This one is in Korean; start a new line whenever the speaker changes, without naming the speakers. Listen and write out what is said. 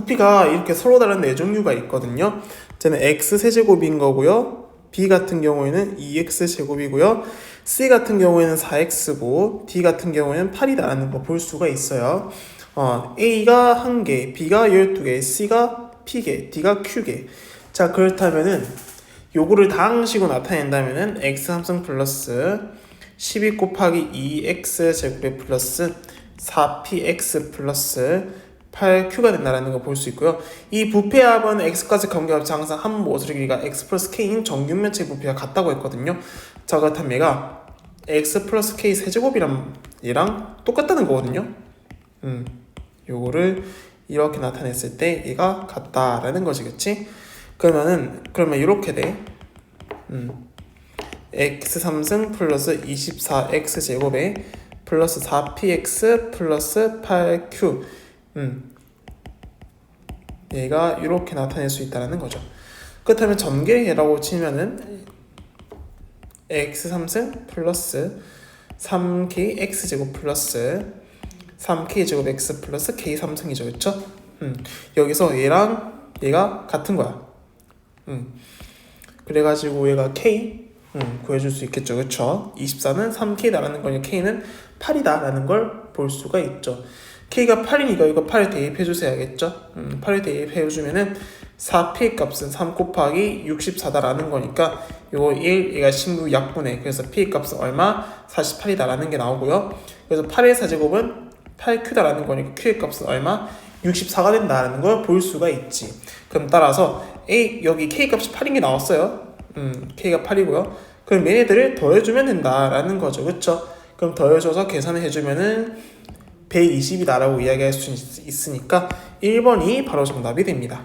부피가 이렇게 서로 다른 네 종류가 있거든요. 쟤는 x 세제곱인 거고요. b 같은 경우에는 2x 제곱이고요. c 같은 경우에는 4x고 d 같은 경우에는 8이다라는 거 볼 수가 있어요. 어, a가 1개, b가 12개, c가 p개, d가 q개. 자 그렇다면은 요거를 다항식으로 나타낸다면은 x 함수 플러스 12 곱하기 2x 제곱에 플러스 4px 플러스 8q가 된다라는 거볼수 있고요. 이 부패합은 x까지 관계없이 항상 한 모서리 길이가 x 플러스 k인 정규 면체 부피가 같다고 했거든요. 자 그렇다면 얘가 x 플러스 k 세제곱이랑 얘랑 똑같다는 거거든요. 음, 요거를 이렇게 나타냈을 때 얘가 같다라는 거지, 그치? 그러면은 그러면 이렇게 돼. 음, x 3승 플러스 24x 제곱에 플러스 4px 플러스 8q. 음. 얘가 이렇게 나타낼 수 있다는 거죠. 그렇다면 전개라고 치면은 x 3승 플러스 3k x 제곱 플러스 3k 제곱 x 플러스 k 3승이죠, 그렇죠? 음. 여기서 얘랑 얘가 같은 거야. 음. 그래 가지고 얘가 k 음, 구해 줄 수 있겠죠, 그렇죠? 24는 3k다라는 거니 k는 8이다라는 걸 볼 수가 있죠. K가 8이니까 이거 8에 대입해 주셔야겠죠. 음, 8에 대입해 주면은 4p 값은 3 곱하기 64다라는 거니까 요거 1 얘가 16 약분해. 그래서 p 값은 얼마? 48이다라는 게 나오고요. 그래서 8의 4제곱은 8q다라는 거니까 q의 값은 얼마? 64가 된다라는 걸 볼 수가 있지. 그럼 따라서 a 여기 k 값이 8인 게 나왔어요. 음, k가 8이고요. 그럼 얘네들을 더해주면 된다라는 거죠. 그쵸? 그럼 더해줘서 계산을 해주면은 120이다라고 이야기할 수 있- 있으니까 1번이 바로 정답이 됩니다.